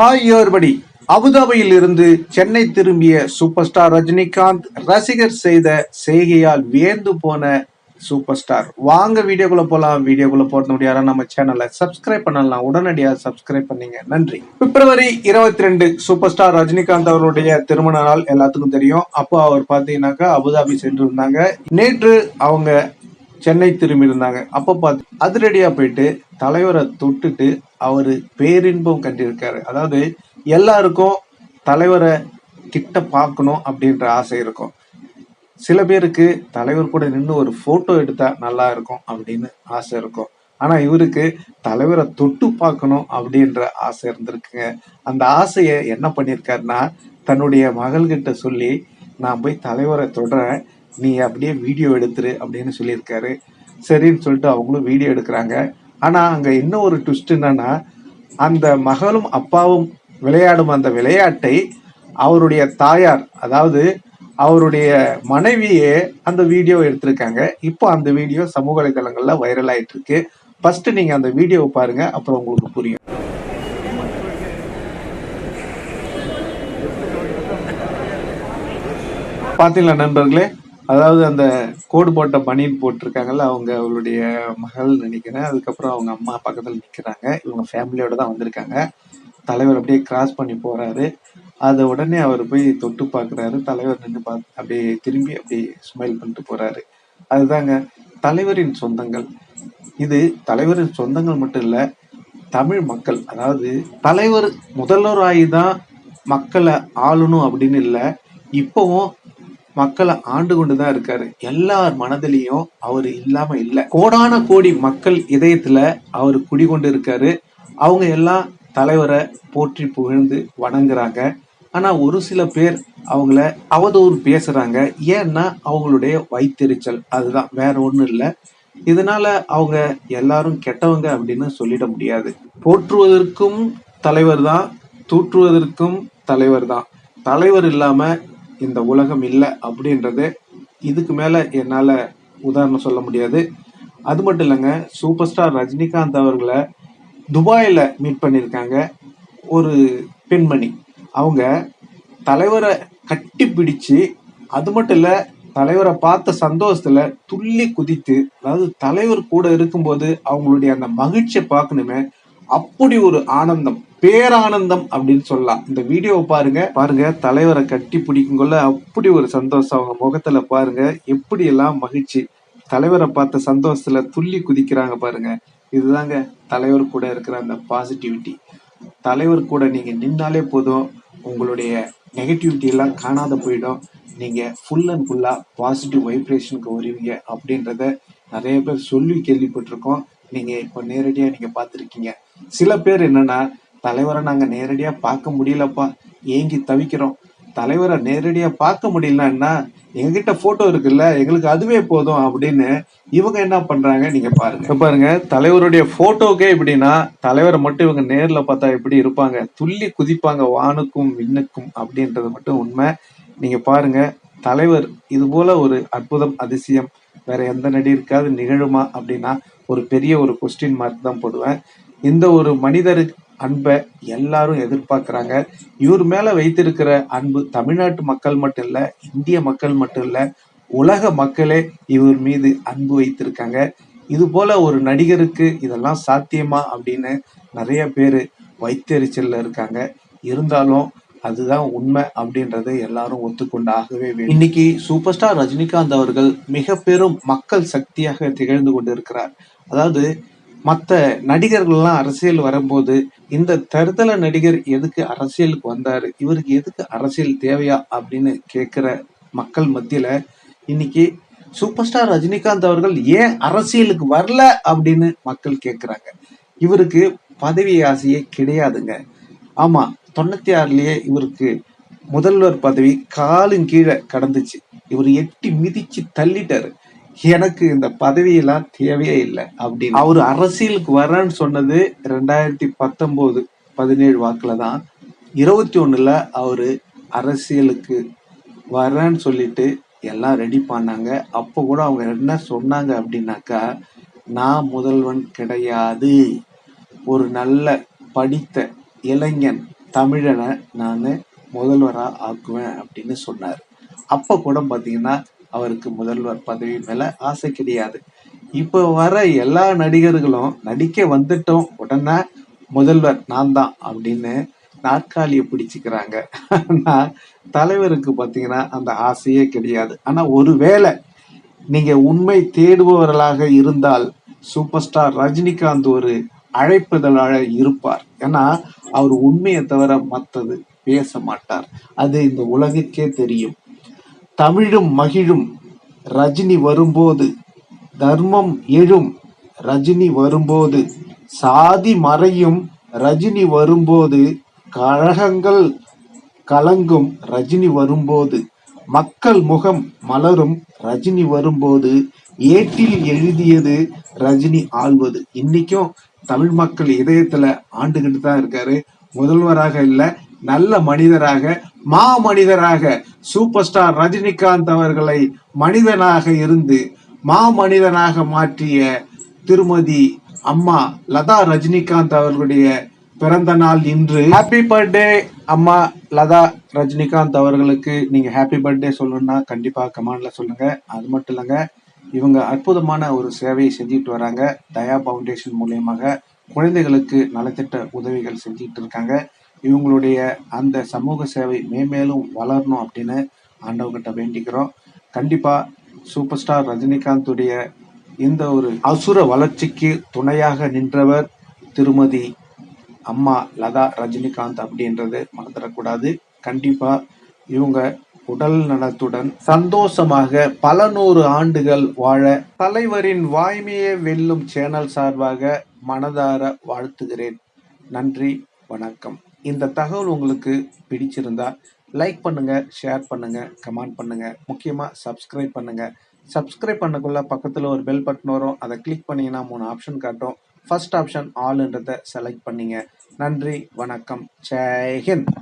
Hi ஏர்படி அபுதாபியில் இருந்து சென்னை திரும்பிய சூப்பர் ஸ்டார் ரஜினிகாந்த் ரசிகர் செய்த செய்கையால் வியந்து போன சூப்பர் ஸ்டார் வாங்க வீடியோக்குள்ள போலாம். வீடியோக்குள்ள போறது முடியாத நம்ம சேனலை சப்ஸ்கிரைப் பண்ணலாம். உடனடியாக சப்ஸ்கிரைப் பண்ணீங்க. நன்றி. பிப்ரவரி இருபத்தி ரெண்டு சூப்பர் ஸ்டார் ரஜினிகாந்த் அவருடைய திருமண நாள் எல்லாத்துக்கும் தெரியும். அப்போ அவர் பாத்தீங்கன்னாக்கா அபுதாபி சென்று இருந்தாங்க நேற்று அவங்க சென்னை திரும்பியிருந்தாங்க. அப்போ பார்த்து அதிரடியா போயிட்டு தலைவரை தொட்டுட்டு அவரு பேரின்பம் கண்டிருக்காரு. அதாவது எல்லாருக்கும் தலைவரை கிட்ட பார்க்கணும் அப்படின்ற ஆசை இருக்கும். சில பேருக்கு தலைவர் கூட நின்று ஒரு போட்டோ எடுத்தா நல்லா இருக்கும் அப்படின்னு ஆசை இருக்கும். ஆனா இவருக்கு தலைவரை தொட்டு பார்க்கணும் அப்படின்ற ஆசை இருந்திருக்குங்க. அந்த ஆசையை என்ன பண்ணியிருக்காருன்னா தன்னுடைய மகள்கிட்ட சொல்லி நான் போய் தலைவரை தொடறேன். நீ அப்படியே வீடியோ எடுத்துரு அப்படின்னு சொல்லியிருக்காரு. சரின்னு சொல்லிட்டு அவங்களும் வீடியோ எடுக்கிறாங்க. ஆனால் அங்கே இன்னும் ஒரு ட்விஸ்ட் என்னன்னா அந்த மகளும் அப்பாவும் விளையாடும் அந்த விளையாட்டை அவருடைய தாயார் அதாவது அவருடைய மனைவியே அந்த வீடியோ எடுத்திருக்காங்க. இப்போ அந்த வீடியோ சமூக வலைதளங்களில் வைரல் ஆயிட்டு இருக்கு ஃபர்ஸ்ட் நீங்க அந்த வீடியோவை பாருங்க அப்புறம் உங்களுக்கு புரியும். பார்த்தீங்களா நண்பர்களே? அதாவது அந்த கோடு போட்ட பனியன் போட்டிருக்காங்கல்ல அவங்க அவளுடைய மகள் நினைக்கிறேன். அதுக்கப்புறம் அவங்க அம்மா பக்கத்தில் நிற்கிறாங்க இவங்க ஃபேமிலியோட தான் வந்திருக்காங்க. தலைவர் அப்படியே கிராஸ் பண்ணி போறாரு. அதை உடனே அவர் போய் தொட்டு பார்க்குறாரு. தலைவர் நின்று பார்த்து அப்படியே திரும்பி அப்படியே ஸ்மைல் பண்ணிட்டு போறாரு. அதுதாங்க தலைவரின் சொந்தங்கள். இது தலைவரின் சொந்தங்கள் மட்டும் இல்லை தமிழ் மக்கள் அதாவது தலைவர் முதல்வராகி தான் மக்களை ஆளணும் அப்படின்னு இல்லை இப்போவும் மக்களை ஆண்டு கொண்டுதான் இருக்காரு. எல்லார் மனதிலையும் அவர் இல்லாம இல்ல. கோடான கோடி மக்கள் இதயத்துல அவர் குடிகொண்டு இருக்காரு. அவங்க எல்லாம் தலைவரை போற்றி புகழ்ந்து வணங்குறாங்க. ஆனா ஒரு சில பேர் அவங்கள அவதூறு பேசுறாங்க. ஏன்னா அவங்களுடைய வைத்தெரிச்சல். அதுதான். வேற ஒண்ணும் இல்லை. இதனால அவங்க எல்லாரும் கெட்டவங்க அப்படின்னு சொல்லிட முடியாது. போற்றுவதற்கும் தலைவர் தான் தூற்றுவதற்கும் தலைவர் தான் தலைவர் இல்லாம இந்த உலகம் இல்லை அப்படின்றது இதுக்கு மேலே என்னால் உதாரணம் சொல்ல முடியாது. அது மட்டும் இல்லைங்க சூப்பர் ஸ்டார் ரஜினிகாந்த் அவர்களை துபாயில் மீட் பண்ணியிருக்காங்க. ஒரு பெண்மணி. அவங்க தலைவரை கட்டி பிடிச்சு அது மட்டும் இல்லை தலைவரை பார்த்த சந்தோஷத்தில் துள்ளி குதித்து அதாவது தலைவர் கூட இருக்கும்போது அவங்களுடைய அந்த மகிழ்ச்சியை பார்க்கணுமே அப்படி ஒரு ஆனந்தம். பேரானந்தம் அப்படின்னு சொல்லலாம். இந்த வீடியோவை பாருங்க. பாருங்க தலைவரை கட்டி பிடிக்குங்கொள்ள அப்படி ஒரு சந்தோஷம். அவங்க முகத்துல பாருங்க எப்படி எல்லாம் மகிழ்ச்சி. தலைவரை பார்த்த சந்தோஷத்துல துள்ளி குதிக்கிறாங்க பாருங்க. இதுதாங்க தலைவர் கூட இருக்கிற அந்த பாசிட்டிவிட்டி தலைவர் கூட நீங்க நின்னாலே போதும். உங்களுடைய நெகட்டிவிட்டி எல்லாம் காணாத போயிடும். நீங்க ஃபுல் அண்ட் ஃபுல்லா பாசிட்டிவ் வைப்ரேஷனுக்கு வருவீங்க அப்படின்றத நிறைய பேர் சொல்லி கேள்விப்பட்டிருக்கோம். நீங்க இப்போ நேரடியா நீங்க பார்த்துருக்கீங்க. சில பேர் என்னன்னா தலைவரை நாங்கள் நேரடியாக பார்க்க முடியலப்பா. ஏங்கி தவிக்கிறோம். தலைவரை நேரடியாக பார்க்க முடியலன்னா எங்ககிட்ட போட்டோ இருக்குல்ல எங்களுக்கு அதுவே போதும் அப்படின்னு இவங்க என்ன பண்றாங்க நீங்க பாருங்க. பாருங்க தலைவருடைய போட்டோக்கே எப்படின்னா தலைவரை மட்டும் இவங்க நேர்ல பார்த்தா எப்படி இருப்பாங்க? துள்ளி குதிப்பாங்க வானுக்கும் விண்ணுக்கும் அப்படின்றது மட்டும் உண்மை. நீங்க பாருங்க தலைவர் இது போல ஒரு அற்புதம் அதிசயம். வேற எந்த நடிகருக்காவது நிகழுமா அப்படின்னா ஒரு பெரிய ஒரு கொஸ்டின் மார்க் தான் போடுவேன். இந்த ஒரு மனிதர் அன்பை எல்லாரும் எதிர்பார்க்குறாங்க. இவர் மேலே வைத்திருக்கிற அன்பு தமிழ்நாட்டு மக்கள் மட்டும் இல்லை இந்திய மக்கள் மட்டும் இல்லை உலக மக்களே இவர் மீது அன்பு வைத்திருக்காங்க. இது போல ஒரு நடிகருக்கு இதெல்லாம் சாத்தியமா அப்படின்னு நிறைய பேர் வைத்தெரிச்சல்ல இருக்காங்க. இருந்தாலும் அதுதான் உண்மை அப்படின்றத எல்லாரும் ஒத்துக்கொண்டு ஆகவே வேண்டும். இன்னைக்கு சூப்பர் ஸ்டார் ரஜினிகாந்த் அவர்கள் மிக பெரும் மக்கள் சக்தியாக திகழ்ந்து கொண்டிருக்கிறார். அதாவது மற்ற நடிகர்கள்லாம் அரசியல் வரும்போது இந்த தருதல நடிகர் எதுக்கு அரசியலுக்கு வந்தாரு? இவருக்கு எதுக்கு அரசியல் தேவையா? அப்படின்னு கேட்குற மக்கள் மத்தியில இன்னைக்கு சூப்பர் ஸ்டார் ரஜினிகாந்த் அவர்கள் ஏன் அரசியலுக்கு வரல அப்படின்னு மக்கள் கேட்குறாங்க இவருக்கு பதவி ஆசையே கிடையாதுங்க. ஆமா தொண்ணூத்தி ஆறுலயே இவருக்கு முதல்வர் பதவி காலின் கீழே கடந்துச்சு. இவர் எட்டி மிதிச்சு தள்ளிட்டாரு. எனக்கு இந்த பதவியெல்லாம் தேவையே இல்லை அப்படின்னு. அவர் அரசியலுக்கு வரேன்னு சொன்னது ரெண்டாயிரத்தி பத்தொன்பது பதினேழு வாக்குல தான். இருபத்தி ஒண்ணுல அவரு அரசியலுக்கு வரேன்னு சொல்லிட்டு எல்லாம் ரெடி பண்ணாங்க. அப்போ கூட அவங்க என்ன சொன்னாங்க அப்படின்னாக்கா நான் முதல்வன் கிடையாது. ஒரு நல்ல படித்த இளைஞன் தமிழனை நான் முதல்வராக ஆக்குவேன் அப்படின்னு சொன்னார். அப்போ கூட பார்த்தீங்கன்னா அவருக்கு முதல்வர் பதவி மேல ஆசை கிடையாது. இப்போ வர எல்லா நடிகர்களும் நடிக்க வந்துட்டோம் உடனே முதல்வர் நான் தான் அப்படின்னு நாற்காலியை பிடிச்சிக்கிறாங்க. ஆனா தலைவருக்கு பார்த்தீங்கன்னா அந்த ஆசையே கிடையாது. ஆனா ஒருவேளை நீங்க உண்மை தேடுபவர்களாக இருந்தால் சூப்பர் ஸ்டார் ரஜினிகாந்த் ஒரு அழைப்புதலாக இருப்பார். ஏன்னா அவர் உண்மையை தவிர மற்றது பேச மாட்டார். அது இந்த உலகுக்கே தெரியும். தமிழும் மகிழும் ரஜினி வரும்போது தர்மம் எழும் ரஜினி வரும்போது சாதி மறையும் ரஜினி வரும்போது கழகங்கள் கலங்கும் ரஜினி வரும்போது மக்கள் முகம் மலரும் ரஜினி வரும்போது ஏட்டில் எழுதியது ரஜினி ஆள்வது. இன்னைக்கும் தமிழ் மக்கள் இதயத்துல ஆண்டுகிட்டு தான் இருக்காரு. முதல்வராக இல்ல நல்ல மனிதராக மா மனிதராக சூப்பர் ஸ்டார் ரஜினிகாந்த் அவர்களை மனிதனாக இருந்து மா மனிதனாக மாற்றிய திருமதி அம்மா லதா ரஜினிகாந்த் அவர்களுடைய பிறந்த நாள் இன்று. ஹாப்பி பர்த்டே அம்மா லதா ரஜினிகாந்த் அவர்களுக்கு. நீங்க ஹாப்பி பர்த்டே சொல்லணும்னா கண்டிப்பா கமெண்ட்ல சொல்லுங்க. அது மட்டும் இல்லைங்க இவங்க அற்புதமான ஒரு சேவையை செஞ்சுட்டு வராங்க. தயா பவுண்டேஷன் மூலியமாக குழந்தைகளுக்கு நலத்திட்ட உதவிகள் செஞ்சுட்டு இருக்காங்க. இவங்களுடைய அந்த சமூக சேவை மேம்மேலும் வளரணும் அப்படின்னு ஆண்டவங்கிட்ட வேண்டிக்கிறோம். கண்டிப்பா சூப்பர் ஸ்டார் ரஜினிகாந்துடைய இந்த ஒரு அசுர வளர்ச்சிக்கு துணையாக நின்றவர் திருமதி அம்மா லதா ரஜினிகாந்த் அப்படின்றது மறந்துடக்கூடாது. கண்டிப்பா இவங்க உடல் நலத்துடன் சந்தோஷமாக பல நூறு ஆண்டுகள் வாழ தலைவரின் வாய்மையை வெல்லும் சேனல் சார்பாக மனதார வாழ்த்துகிறேன். நன்றி வணக்கம். இந்த தகவல் உங்களுக்கு பிடிச்சிருந்தா லைக் பண்ணுங்க ஷேர் பண்ணுங்க கமெண்ட் பண்ணுங்க. முக்கியமா சப்ஸ்கிரைப் பண்ணுங்க. சப்ஸ்கிரைப் பண்ணக்குள்ள பக்கத்தில் ஒரு பெல் பட்டன் வரும். அதை கிளிக் பண்ணீங்கன்னா மூணு ஆப்ஷன் காட்டும். ஃபர்ஸ்ட் ஆப்ஷன் ஆல்ன்றதை செலக்ட் பண்ணீங்க. நன்றி வணக்கம். ஜெய்ஹிந்த்